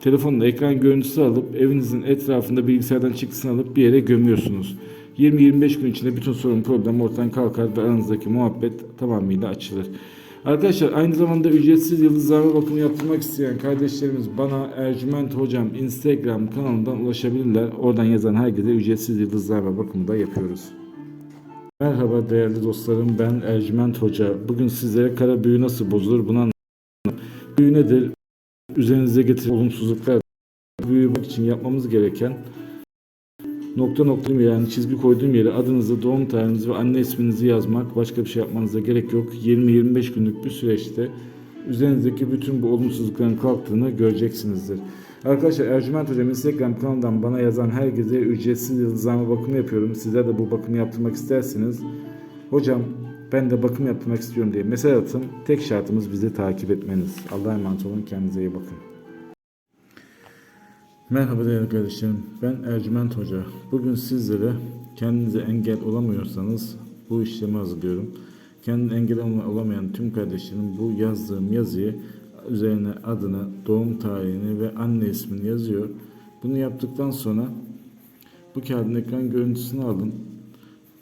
telefonla ekran görüntüsü alıp evinizin etrafında bilgisayardan çıktısını alıp bir yere gömüyorsunuz. 20-25 gün içinde bütün sorun problem ortadan kalkar ve aranızdaki muhabbet tamamıyla açılır. Arkadaşlar aynı zamanda ücretsiz yıldızlama bakımı yaptırmak isteyen kardeşlerimiz bana Ercüment Hocam Instagram kanalından ulaşabilirler. Oradan yazan herkese ücretsiz yıldızlama bakımı da yapıyoruz. Merhaba değerli dostlarım ben Ercüment Hoca. Bugün sizlere kara büyü nasıl bozulur bunu anlatacağım. Büyü nedir? Üzerinize getiren olumsuzluklar. Büyü yapmak için yapmamız gereken nokta nokta yani çizgi koyduğum yere adınızı, doğum tarihinizi ve anne isminizi yazmak. Başka bir şey yapmanıza gerek yok. 20-25 günlük bir süreçte üzerinizdeki bütün bu olumsuzlukların kalktığını göreceksinizdir. Arkadaşlar Ercüment Hocam Instagram kanalından bana yazan herkese ücretsiz yıldızlama bakımı yapıyorum. Sizler de bu bakımı yaptırmak isterseniz hocam ben de bakım yaptırmak istiyorum diye mesaj atın. Tek şartımız bizi takip etmeniz. Allah'a emanet olun. Kendinize iyi bakın. Merhaba değerli kardeşlerim. Ben Ercüment Hoca. Bugün sizlere kendinize engel olamıyorsanız bu işlemi hazırlıyorum. Kendine engel olamayan tüm kardeşlerim bu yazdığım yazıyı üzerine adını, doğum tarihini ve anne ismini yazıyor. Bunu yaptıktan sonra bu kağıdın ekran görüntüsünü alın.